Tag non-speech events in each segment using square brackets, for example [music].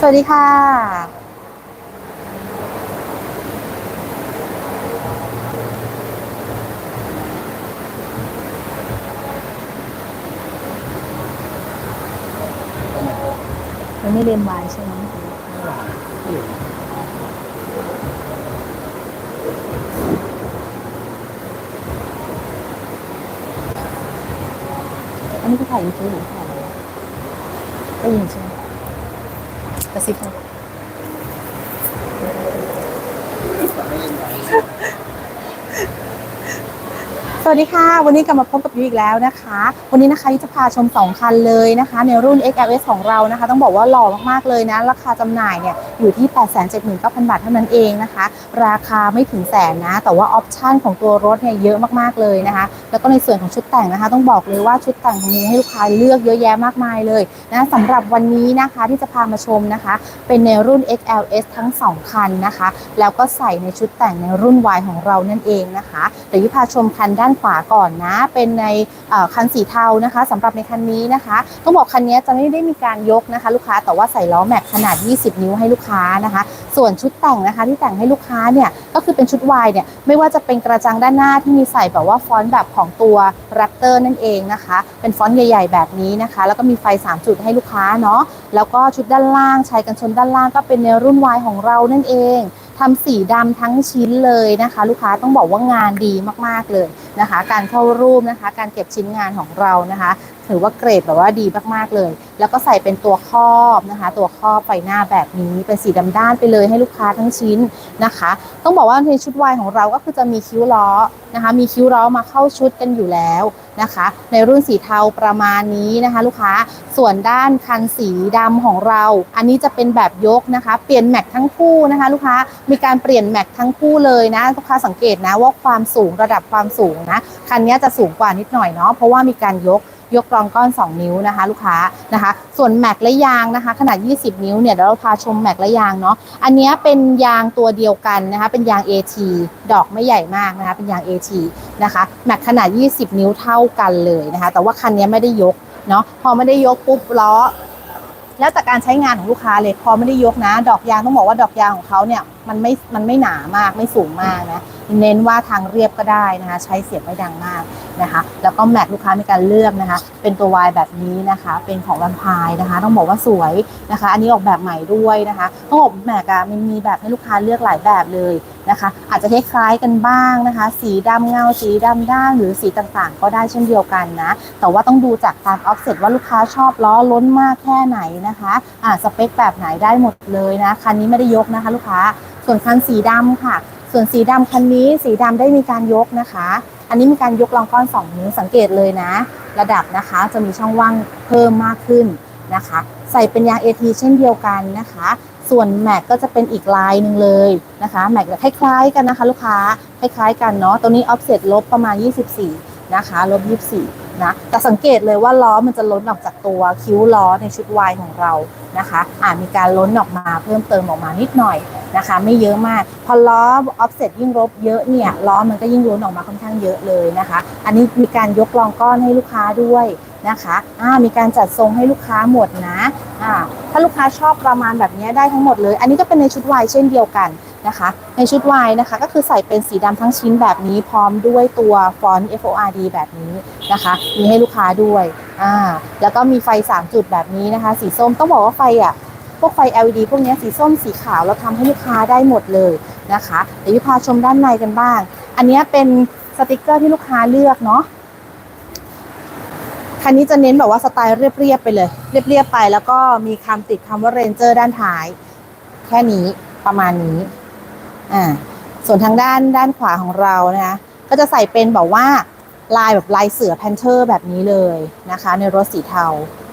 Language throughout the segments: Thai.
สวัสดีค่ะ มันไม่เรียนวายใช่ไหมอันนี้คือถ่ายยูทูบหรือถ่ายอะไรวะได้ยินใช่ไหม kasi po. [laughs] วัสดีค่ะ วันนี้กลับมาพบกับยูอีกแล้วนะคะ วันนี้นะคะยุจะพาชม 2 คันเลยนะคะ ในรุ่น XLS ของเรานะคะ ต้องบอกว่าหล่อมากๆเลยนะ ราคาจำหน่ายเนี่ยอยู่ที่ 879,000 บาทเท่านั้นเองนะคะ ราคาไม่ถึงแสนนะ แต่ว่าออปชั่นของตัวรถเนี่ยเยอะมากๆเลยนะคะ แล้วก็ในส่วนของชุดแต่งนะคะ ต้องบอกเลยว่าชุดแต่งมีให้ลูกค้าเลือกเยอะแยะมากมายเลยนะสำหรับวันนี้นะคะที่จะพามาชมนะคะ เป็นในรุ่น XLS ทั้ง 2 คันนะคะ แล้วก็ใส่ในชุดแต่งในรุ่น Y ของเรานั่นเองนะคะเดี๋ยวยุพาชมคันด้านขวาก่อนนะ เป็นในคันสีเทานะคะสำหรับในคันนี้นะคะต้องบอกคันนี้จะไม่ได้มีการยกนะคะ ลูกค้าแต่ว่าใส่ล้อแม็กขนาด 20 นิ้วให้ลูกค้านะคะ ส่วนชุดแต่งนะคะที่แต่งให้ลูกค้าเนี่ยก็คือเป็นชุด Y เนี่ยไม่ว่าจะเป็นกระจังด้านหน้าที่มีใส่แบบว่าฟอนต์แบบของตัว Raptor นั่นเองนะคะ เป็นฟอนต์ใหญ่ ๆ แบบนี้นะคะ แล้วก็มีไฟ 3 จุดให้ลูกค้าเนาะแล้วก็ชุดด้านล่างชายกันชนด้านล่างก็เป็นในรุ่น Y ของเรานั่นเอง ทำสีดำทั้งชิ้นเลยนะคะ ลูกค้าต้องบอกว่างานดีมากๆเลยนะคะ การเข้ารูปนะคะ การเก็บชิ้นงานของเรานะคะ ถือว่าเกรดแบบว่าดีมากๆเลย แล้วก็ใส่เป็นตัวครอบนะคะ ตัวครอบไฟหน้าแบบนี้เป็นสีดำด้านไปเลยให้ลูกค้าทั้งชิ้นนะคะ ต้องบอกว่าในชุดวายของเราก็คือจะมีคิ้วล้อนะคะ มีคิ้วล้อมาเข้าชุดกันอยู่แล้วนะคะ ในรุ่นสีเทาประมาณนี้นะคะ ลูกค้าส่วนด้านคันสีดำของเรา อันนี้จะเป็นแบบยกนะคะ เปลี่ยนแม็กทั้งคู่นะคะ ลูกค้ามีการเปลี่ยนแม็กทั้งคู่เลยนะลูกค้าสังเกตนะว่าความสูงระดับความสูงนะคันนี้จะสูงกว่านิดหน่อยเนาะเพราะว่ามีการยก ยกรองก้อน 2 นิ้วนะคะ ลูกค้านะคะ ส่วนแม็กและยางนะคะ ขนาด 20 นิ้วเนี่ยเดี๋ยวเราพาชมแม็กและยางเนาะอันนี้เป็นยางตัวเดียวกันนะคะ เป็นยาง AT ดอกไม่ใหญ่มากนะคะ เป็นยาง AT นะคะแม็กขนาด 20 นิ้วเท่ากันเลยนะคะ แต่ว่าคันนี้ไม่ได้ยกเนาะพอไม่ได้ยกปุ๊บล้อ แล้วแต่การใช้งานของลูกค้าเลยพอไม่ได้ยกนะ ดอกยางต้องบอกว่าดอกยางของเขาเนี่ยมันไม่มันไม่หนามากไม่สูงมากนะเน้นว่าทางเรียบก็ได้นะคะใช้เสียงไม่ดังมากนะคะ แล้วก็แม็กลูกค้ามีการเลือกนะคะ เป็นตัววายแบบนี้นะคะ เป็นของลัมพายนะคะ ต้องบอกว่าสวยนะคะ อันนี้ออกแบบใหม่ด้วยนะคะต้องบอกแม็กอะมันมีแบบให้ลูกค้าเลือกหลายแบบเลย นะคะ อาจจะคล้ายๆกันบ้างนะคะ สีดำเงาสีดำด้านหรือสีต่างๆ ก็ได้เช่นเดียวกันนะ แต่ว่าต้องดูจากการออฟเซ็ตว่าลูกค้าชอบล้อล้นมากแค่ไหนนะคะอ่าสเปคแบบไหนได้หมดเลยนะคันนี้ไม่ได้ยกนะคะ ลูกค้าส่วนคันสีดำค่ะ ส่วนสีดำคันนี้สีดำได้มีการยกนะคะ อันนี้มีการยกรองก้อน2นิ้วสังเกตเลยนะ ระดับนะคะจะมีช่องว่างเพิ่มมากขึ้นนะคะ ใส่เป็นยาง AT เช่นเดียวกันนะคะ ส่วนแม็กก็จะเป็นอีกลายหนึ่งเลยนะคะแม็กคล้ายๆกันนะคะ ลูกค้าคล้ายๆกันเนาะตัวนี้ออฟเซ็ตลบประมาณ 24 นะคะลบ 24 นะแต่สังเกตเลยว่าล้อมันจะล้นออกจากตัวคิ้วล้อในชุดวายของเรานะคะอ่ามีการล้นออกมาเพิ่มเติมออกมานิดหน่อยนะคะ ไม่เยอะมาก พอล้อออฟเซ็ตยิ่งลบเยอะเนี่ยล้อมันก็ยิ่งล้นออกมาค่อนข้างเยอะเลยนะคะ อันนี้มีการยกรองก้อนให้ลูกค้าด้วย นะคะอ่ามีการจัดทรงให้ลูกค้าหมดนะอ่าถ้าลูกค้าชอบประมาณแบบนี้ได้ทั้งหมดเลย อันนี้ก็เป็นในชุดวายเช่นเดียวกันนะคะ ในชุดวายนะคะ ก็คือใส่เป็นสีดำทั้งชิ้นแบบนี้พร้อมด้วยตัวฟอนต์ FORD แบบนี้นะคะ มีให้ลูกค้าด้วยอ่าแล้วก็มีไฟ 3 จุดแบบนี้นะคะ สีส้มต้องบอกว่าไฟอะพวกไฟ LED พวกนี้สีส้มสีขาวเราทำให้ลูกค้าได้หมดเลยนะคะ เดี๋ยวพาชมด้านในกันบ้าง อันนี้เป็นสติกเกอร์ที่ลูกค้าเลือกเนาะ คันนี้จะเน้นแบบว่าสไตล์เรียบๆไปเลย เรียบๆไปแล้วก็มีคำติดคำว่าเรนเจอร์ด้านท้าย แค่นี้ประมาณนี้อ่าส่วนทางด้านด้านขวาของเรานะคะก็จะใส่เป็นแบบว่าลายแบบลายเสือแพนเทอร์แบบนี้เลยนะคะ ในรถสีเทา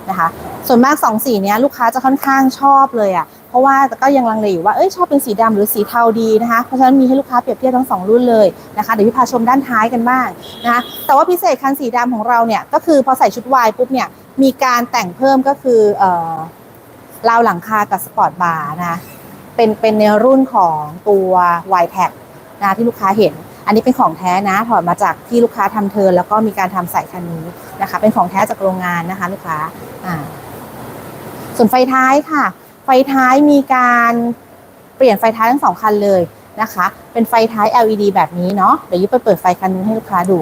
นะคะ ส่วนมากสองสีเนี้ยลูกค้าจะค่อนข้างชอบเลยอะ่ะ ราะว่าก็ยังลังเลอยู่ว่าเอ้ยชอบเป็นสีดำหรือสีเทาดีนะคะเพราะฉะนั้นมีให้ลูกค้าเปรียบเทียบทั้งสองรุ่นเลยนะคะเดี๋ยวพี่พาชมด้านท้ายกันบ้างนะคะแต่ว่าพิเศษคันสีดำของเราเนี่ยก็คือพอใส่ชุดวายปุ๊บเนี่ยมีการแต่งเพิ่มก็คือเอ่อราวหลังคากับสปอร์ตบาร์นะเป็นเป็นในรุ่นของตัว y t a g นะที่ลูกค้าเห็น อันนี้เป็นของแท้นะถอดมาจากที่ลูกค้าทำเทิร์นแล้วก็มีการทำใส่คันนี้นะคะ เป็นของแท้จากโรงงานนะคะ ลูกค้าอ่าส่วนไฟท้ายค่ะ ไฟท้ายมีการเปลี่ยนไฟท้ายทั้งสองคันเลยนะคะ เป็นไฟท้าย LED แบบนี้เนาะ เดี๋ยวยุบไปเปิดไฟคันนึงให้ลูกค้าดู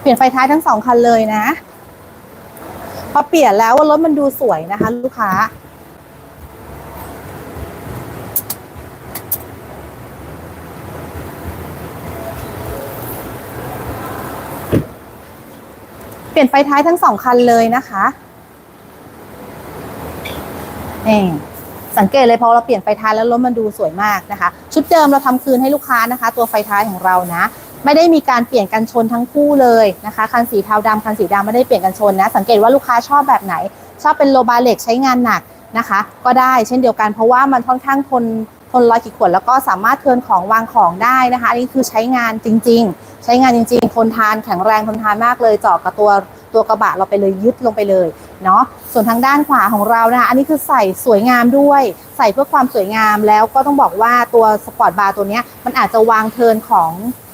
เปลี่ยนไฟท้ายทั้งสองคันเลยนะ พอเปลี่ยนแล้วว่ารถมันดูสวยนะคะ ลูกค้า เปลี่ยนไฟท้ายทั้งสองคันเลยนะคะ นี่สังเกตเลยพอเราเปลี่ยนไฟท้ายแล้วรถมันดูสวยมากนะคะ ชุดเดิมเราทำคืนให้ลูกค้านะคะ ตัวไฟท้ายของเรานะ ไม่ได้มีการเปลี่ยนกันชนทั้งคู่เลยนะคะคันสีเทาดำคันสีดำไม่ได้เปลี่ยนกันชนนะ สังเกตว่าลูกค้าชอบแบบไหน ชอบเป็นโลบาเล็กใช้งานหนักนะคะ ก็ได้เช่นเดียวกันเพราะว่ามันค่อนข้างทนทนรอยขีดข่วนแล้วก็สามารถเทินของวางของได้นะคะอันนี้คือใช้งานจริง ๆ ใช้งานจริง ๆ ทนทานแข็งแรงทนทานมากเลยเจาะกับตัว ตัวกระบะเราไปเลยยึดลงไปเลยเนาะส่วนทางด้านขวาของเรานะคะอันนี้คือใส่สวยงามด้วย ใส่เพื่อความสวยงามแล้วก็ต้องบอกว่าตัวสปอร์ตบาร์ตัวนี้มันอาจจะวางเทินของ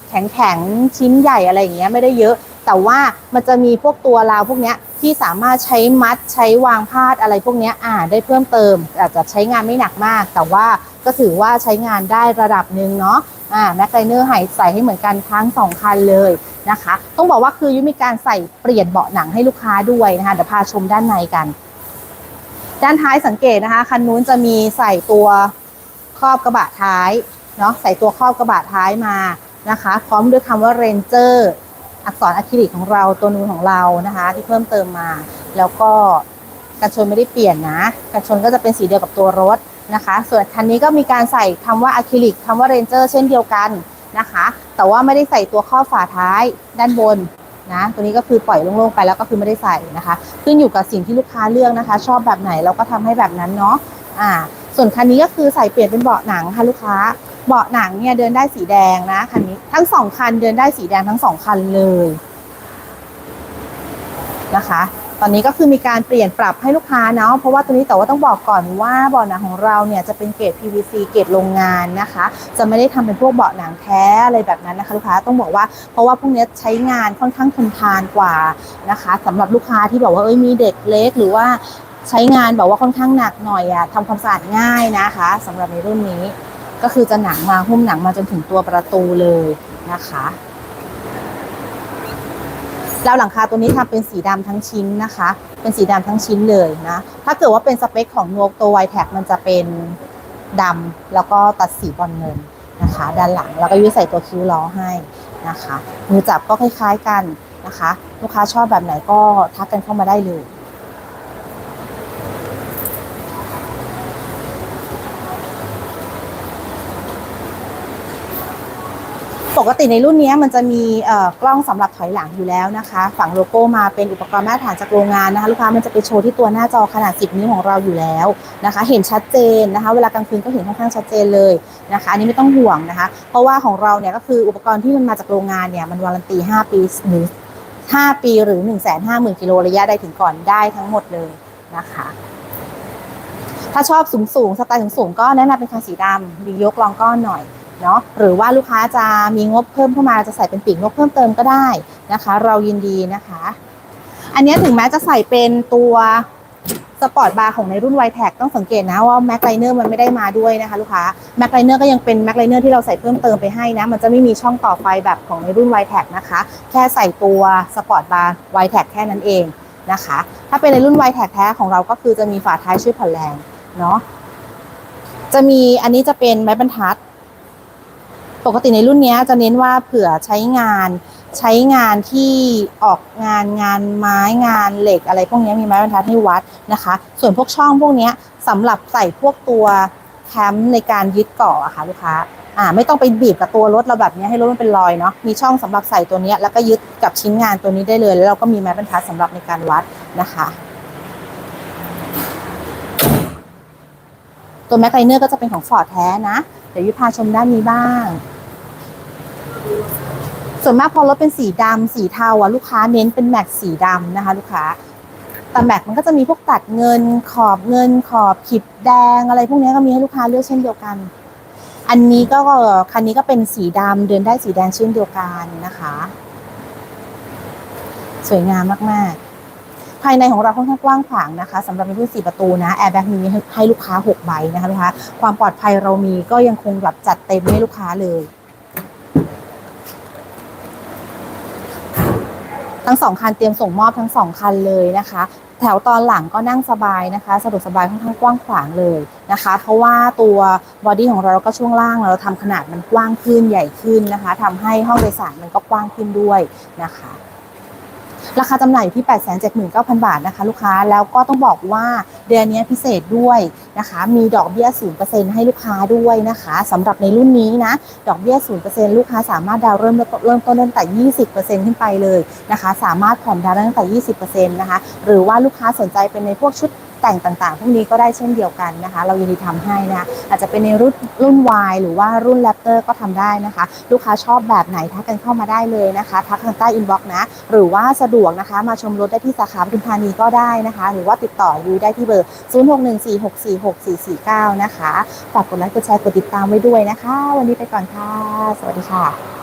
แข็งๆชิ้นใหญ่อะไรอย่างเงี้ยไม่ได้เยอะ แต่ว่ามันจะมีพวกตัวราวพวกเนี้ยที่สามารถใช้มัดใช้วางพาดอะไรพวกเนี้ยอ่าได้เพิ่มเติม อาจจะใช้งานไม่หนักมาก แต่ว่าก็ถือว่าใช้งานได้ระดับหนึ่งเนาะ อ่าแม็กไลเนอร์ใหใส่ให้เหมือนกันทั้งสองคันเลยนะคะ ต้องบอกว่าคือยุ้ยมีการใส่เปลี่ยนเบาะหนังให้ลูกค้าด้วยนะคะเดี๋ยวพาชมด้านในกัน ด้านท้ายสังเกตนะคะคันนู้นจะมีใส่ตัวครอบกระบะท้ายเนาะใส่ตัวครอบกระบะท้ายมานะคะ พร้อมด้วยคำว่าเรนเจอร์อักษรอะคริลิกของเราตัวนูนของเรานะคะ ที่เพิ่มเติมมา แล้วก็กันชนไม่ได้เปลี่ยนนะกันชนก็จะเป็นสีเดียวกับตัวรถ นะคะ ส่วนคันนี้ก็มีการใส่คำว่าอะคริลิกคำว่าเรนเจอร์เช่นเดียวกันนะคะ แต่ว่าไม่ได้ใส่ตัวข้อฝาท้ายด้านบนนะตัวนี้ก็คือปล่อยโล่งๆไปแล้วก็คือไม่ได้ใส่นะคะขึ้นอยู่กับสิ่งที่ลูกค้าเลือกนะคะ ชอบแบบไหนเราก็ทำให้แบบนั้นเนาะอ่า ส่วนคันนี้ก็คือใส่เปลี่ยนเป็นเบาะหนังค่ะลูกค้าเบาะหนังเนี่ยเดินได้สีแดงนะคันนี้ทั้งสองคันเดินได้สีแดงทั้งสองคันเลยนะคะ ตอนนี้ก็คือมีการเปลี่ยนปรับให้ลูกค้าเนาะเพราะว่าตัวนี้แต่ว่าต้องบอกก่อนว่าเบาะหนังของเราเนี่ยจะเป็นเกรด PVC เกรดโรงงานนะคะ จะไม่ได้ทำเป็นพวกเบาะหนังแท้อะไรแบบนั้นนะคะลูกค้าต้องบอกว่าเพราะว่าพวกนี้ใช้งานค่อนข้างทนทานกว่านะคะสำหรับลูกค้าที่บอกว่าเอ้ยมีเด็กเล็กหรือว่าใช้งานแบบว่าค่อนข้างหนักหน่อยอะทำความสะอาดง่ายนะคะสำหรับในรุ่นนี้ ก็คือจะหนังมาหุ้มหนังมาจนถึงตัวประตูเลยนะคะ แล้วหลังคาตัวนี้ทำเป็นสีดำทั้งชิ้นนะคะ เป็นสีดำทั้งชิ้นเลยนะ ถ้าเกิดว่าเป็นสเปคของนวตัวไวแท็กมันจะเป็นดำแล้วก็ตัดสีบอลเงินนะคะ ด้านหลังแล้วก็ยืดใส่ตัวคิ้วล้อให้นะคะมือจับก็คล้ายๆกันนะคะ ลูกค้าชอบแบบไหนก็ทักกันเข้ามาได้เลย ปกติในรุ่นนี้มันจะมีกล้องสำหรับถอยหลังอยู่แล้วนะคะ ฝังโลโก้มาเป็นอุปกรณ์มาตรฐานจากโรงงานนะคะ ลูกค้ามันจะไปโชว์ที่ตัวหน้าจอขนาด 10 นิ้วของเราอยู่แล้วนะคะ เห็นชัดเจนนะคะ เวลากลางคืนก็เห็นค่อนข้างชัดเจนเลยนะคะอันนี้ไม่ต้องห่วงนะคะ เพราะว่าของเราเนี่ยก็คืออุปกรณ์ที่มันมาจากโรงงานเนี่ยมันวารันตี 5 ปีหรือ5ปีหรือ 1 5 0 0 0 0กิโลระยะใดถึงก่อนได้ทั้งหมดเลยนะคะ ถ้าชอบสูงสูงสไตล์สูงสูงก็แนะนำเป็นคันสีดำดียกลองก้อนหน่อย เนาะหรือว่าลูกค้าจะมีงบเพิ่มเข้ามาจะใส่เป็นปีกงบเพิ่มเติมก็ได้นะคะ เรายินดีนะคะ อันนี้ถึงแม้จะใส่เป็นตัวสปอร์ตบาร์ของในรุ่น y t แท็กต้องสังเกตนะว่าแม็กไลเนอร์มันไม่ได้มาด้วยนะคะลูกค้าแม็กไลเนอร์ก็ยังเป็นแม็กไลเนอร์ที่เราใส่เพิ่มเติมไปให้นะ มันจะไม่มีช่องต่อไฟแบบของในรุ่น y t แท็กนะคะ แค่ใส่ตัวสปอร์ตบาร์ y t แท็กแค่นั้นเองนะคะ ถ้าเป็นในรุ่น y t แท็กแท้ของเราก็คือจะมีฝาท้ายช่วยผ่อนแรงเนาะจะมีอันนี้จะเป็นไม้บรรทัด ปกติในรุ่นนี้จะเน้นว่าเผื่อใช้งาน ใช้งานที่ออกงานงานไม้งานเหล็กอะไรพวกนี้มีไม้บรรทัดให้วัดนะคะ ส่วนพวกช่องพวกนี้สำหรับใส่พวกตัวแคมป์ในการยึดเกาะอะค่ะลูกค้าอ่าไม่ต้องไปบีบกับตัวรถเราแบบนี้ให้รถมันเป็นรอยเนาะมีช่องสำหรับใส่ตัวนี้แล้วก็ยึดกับชิ้นงานตัวนี้ได้เลย แล้วเราก็มีไม้บรรทัดสำหรับในการวัดนะคะตัวแม็กไลเนอร์ก็จะเป็นของฟอร์ดแท้นะ เดี๋ยวยุพาชมด้านนี้บ้าง ส่วนมากพอรถเป็นสีดำสีเทาอะลูกค้าเน้นเป็นแม็กสีดำนะคะ ลูกค้าแต่แม็กมันก็จะมีพวกตัดเงินขอบเงินขอบขีดแดงอะไรพวกนี้ก็มีให้ลูกค้าเลือกเช่นเดียวกัน อันนี้ก็คันนี้ก็เป็นสีดำเดินได้สีแดงเช่นเดียวกันนะคะ สวยงามมากๆ ภายในของเราค่อนข้างกว้างขวางนะคะสำหรับในรุ่น4ประตูนะแอร์แบ็กมีให้ลูกค้า6ใบนะคะลูกค้าความปลอดภัยเรามีก็ยังคงแบบจัดเต็มให้ลูกค้าเลย ทั้งสองคันเตรียมส่งมอบทั้งสองคันเลยนะคะ แถวตอนหลังก็นั่งสบายนะคะสะดวกสบายค่อนข้างกว้างขวางเลยนะคะ เพราะว่าตัวบอดี้ของเราแล้วก็ช่วงล่างเราทำขนาดมันกว้างขึ้นใหญ่ขึ้นนะคะทำให้ห้องโดยสารมันก็กว้างขึ้นด้วยนะคะ ราคาจำหน่ายอยู่ที่ 879,000 บาทนะคะ ลูกค้าแล้วก็ต้องบอกว่าเดือนนี้พิเศษด้วยนะคะ มีดอกเบี้ย 0%ให้ลูกค้าด้วยนะคะสำหรับในรุ่นนี้นะ ดอกเบี้ย 0%ลูกค้าสามารถดาวน์เริ่มเริ่มต้นตั้งแต่ 20%ขึ้นไปเลยนะคะ สามารถผ่อนดาวน์ตั้งแต่ 20%นะคะ หรือว่าลูกค้าสนใจเป็นในพวกชุด แต่งต่างๆ พวกนี้ก็ได้เช่นเดียวกันนะคะ เรายินดีทำให้นะอาจจะเป็นในรุ่นรุ่น Y หรือว่ารุ่น Raptor ก็ทำได้นะคะ ลูกค้าชอบแบบไหนทักกันเข้ามาได้เลยนะคะ ทักทางใต้อินบ็อกซ์นะ หรือว่าสะดวกนะคะ มาชมรถได้ที่สาขาปทุมธานีก็ได้นะคะ หรือว่าติดต่อยูได้ที่เบอร์ 0614646449 นะคะ ฝากกดไลค์กดแชร์กดติดตามไว้ด้วยนะคะ วันนี้ไปก่อนค่ะ สวัสดีค่ะ